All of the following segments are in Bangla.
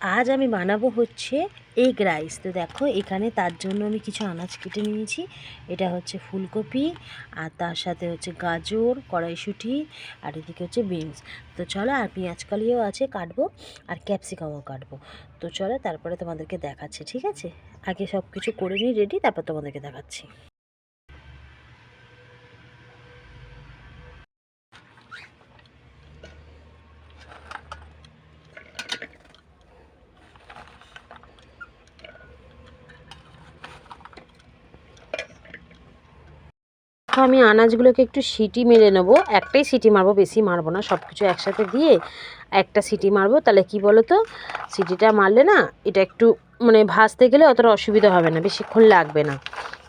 আজ আমি বানাবো হচ্ছে এগ রাইস তো দেখো, এখানে তার জন্য আমি কিছু আনাজ কেটে নিয়েছি। এটা হচ্ছে ফুলকপি, আর তার সাথে হচ্ছে গাজর, কড়াইশুঁটি, আর এদিকে হচ্ছে বিনস তো চলো, আর পেঁয়াজ কালিও আছে কাটবো, আর ক্যাপসিকামও কাটবো। তো চলো, তারপরে তোমাদেরকে দেখাচ্ছি, ঠিক আছে? আগে সব কিছু করে নিই রেডি তারপর তোমাদেরকে দেখাচ্ছি। তো আমি আনাজগুলোকে একটু সিটি মেরে নেব। একটাই সিটি মারবো, বেশি মারবো না সব কিছু একসাথে দিয়ে একটা সিটি মারবো। তাহলে কি বলো তো সিটিটা মারলে না এটা একটু মানে ভাজতে গেলে অতটা অসুবিধা হবে না, বেশিক্ষণ লাগবে না।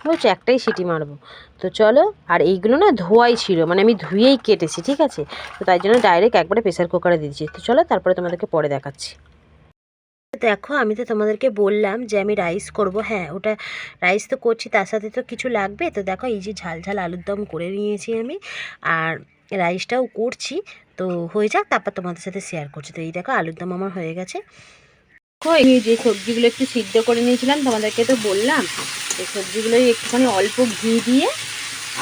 বুঝছ একটাই সিটি মারবো। তো চলো, আর এইগুলো না ধোয়াই ছিল মানে আমি ধুয়েই কেটেছি, ঠিক আছে? তো তাই জন্য ডাইরেক্ট একবারে প্রেসার কুকারে দিয়েছি। তো চলো, তারপরে তোমাদেরকে পরে দেখাচ্ছি। দেখো, আমি তো তোমাদেরকে বললাম যে আমি রাইস করব। হ্যাঁ ওটা রাইস তো করছি, তার সাথে তো কিছু লাগবে। তো দেখো, এই যে ঝাল ঝাল আলুর দম করে নিয়েছি আমি। আর রাইসটাও করছি। তো হয়ে যাক, তারপর তোমাদের সাথে শেয়ার করছি। তো এই দেখো, আলুর দম আমার হয়ে গেছে। এই যে সবজিগুলো একটু সিদ্ধ করে নিয়েছিলাম, তোমাদেরকে তো বললাম। এই সবজিগুলোই একটুখানি অল্প ঘি দিয়ে,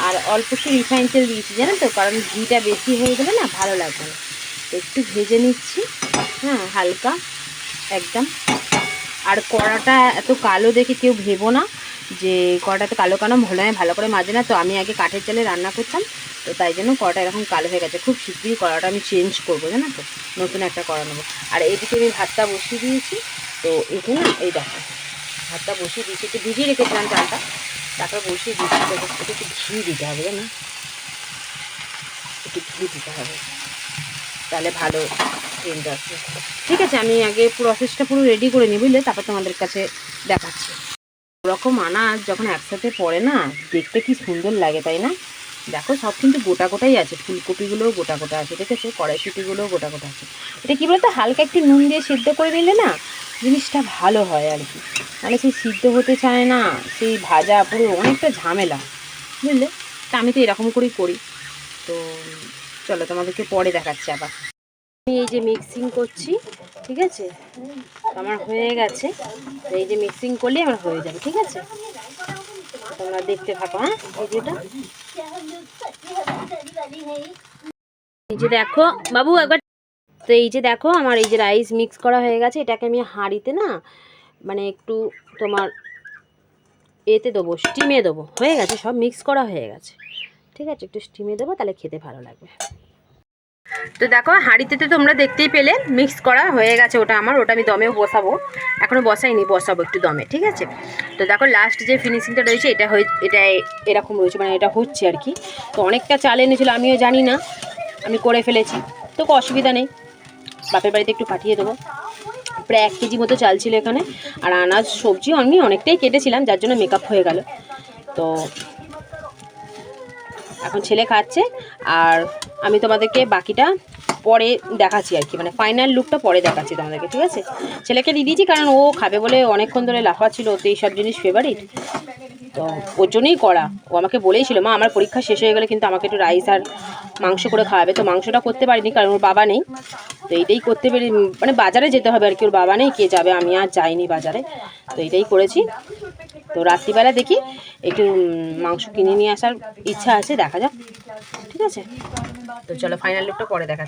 আর অল্প একটু রিফাইন তেল দিয়েছি, জানো তো? কারণ ঘিটা বেশি হয়ে গেলে না ভালো লাগবে না। একটু ভেজে নিচ্ছি। হ্যাঁ হালকা। একদম। আর কড়াটা এত কালো দেখে কেউ ভেবো না যে কড়াটা এত কালো কেন? ভালো হয় ভালো করে মাজে না। তো আমি আগে কাঠের চালে রান্না করতাম। তো তাই জন্য কড়াটা এরকম কালো হয়ে গেছে। খুব শীঘ্রই কড়াটা আমি চেঞ্জ করব, জানো তো? নতুন একটা কড়া নেব। আর এদিকে আমি ভাতটা বসিয়ে দিয়েছি। তো এতে না, এই দেখো, ভাতটা বসিয়ে দিয়েছি। একটু ভিজিয়ে রেখেছিলাম চালটা। তারপর বসিয়ে দিয়েছি। একটু একটু ঘি দিতে হবে, জানো? একটু ঘি দিতে হবে। তাহলে ভালো সেন্ট আসবে ঠিক আছে, আমি আগে প্রসেসটা পুরো রেডি করে নিই, বুঝলে? তারপর তোমাদের কাছে দেখাচ্ছি। ওরকম আনাজ যখন একসাথে পড়ে না, দেখতে কি সুন্দর লাগে, তাই না? দেখো, সব কিন্তু গোটা গোটাই আছে। ফুলকপিগুলোও গোটা গোটা আছে, ঠিক আছে? কড়াইশুটিগুলোও গোটা গোটা আছে। এটা কী বলতো? হালকা একটু নুন দিয়ে সিদ্ধ করে নিলে না, জিনিসটা ভালো হয় আর কি। মানে সেই সিদ্ধ হতে চায় না, সেই ভাজা পুরো অনেকটা ঝামেলা, বুঝলে? তা আমি তো এরকম করেই করি। তো চলো, তোমাদেরকে পরে দেখাচ্ছি আবার। আমি এই যে মিক্সিং করছি, ঠিক আছে? আমার হয়ে গেছে। এই যে মিক্সিং করলে আমার হয়ে যাবে, ঠিক আছে? তোমরা দেখতে থাকো হ্যাঁ ভিডিওটা এই যে দেখো, বাবু একবার, তো এই যে দেখো, আমার এই যে রাইস মিক্স করা হয়ে গেছে। এটাকে আমি হাঁড়িতে না মানে একটু তোমার এতে দেবো স্টিমে দেবো। হয়ে গেছে, সব মিক্স করা হয়ে গেছে। ঠিক আছে, একটু স্টিমে দেবো, তাহলে খেতে ভালো লাগবে। তো দেখো, হাঁড়িতে তো তোমরা দেখতেই পেলে মিক্স করা হয়ে গেছে ওটা আমার, ওটা আমি দমেও বসাবো। এখনও বসাইনি, বসাবো একটু দমে, ঠিক আছে? তো দেখো লাস্ট যে ফিনিশিংটা রয়েছে, এটা হয়ে, এটা এরকম রয়েছে মানে এটা হচ্ছে আর কি। তো অনেকটা চাল এনেছিলো, আমিও জানি না, আমি করে ফেলেছি। তো অসুবিধা নেই। বাপের বাড়িতে একটু পাঠিয়ে দেবো। প্রায় এক কেজি মতো চাল ছিল এখানে। আর আনাজ, সবজি, আমি অনেকটাই কেটেছিলাম, যার জন্য মেকআপ হয়ে গেল। তো এখন ছেলে খাচ্ছে, আর আমি তোমাদেরকে বাকিটা পরে দেখাচ্ছি আর কি মানে ফাইনাল লুকটা পরে দেখাচ্ছি তোমাদেরকে, ঠিক আছে? ছেলেকে দিয়ে দিয়েছি কারণ ও খাবে বলে অনেকক্ষণ ধরে লাফাচ্ছিল তো এইসব জিনিস ফেভারিট তো ওর জন্যই করা। ও আমাকে বলেইছিল, মা, আমার পরীক্ষা শেষ হয়ে গেলে কিন্তু আমাকে একটু রাইস আর মাংস করে খাওয়াবে। তো মাংসটা করতে পারিনি কারণ ওর বাবা নেই। তো এইটাই করতে পারি মানে বাজারে যেতে হবে আর কি, ওর বাবা নেই, কে যাবে আমি আর যাইনি বাজারে। তো এইটাই করেছি। তো রাত্রিবেলা দেখি একটু মাংস কিনে নিয়ে আসার ইচ্ছা আছে, দেখা যাক, ঠিক আছে? তো চলো ফাইনাল লুকটা পরে দেখা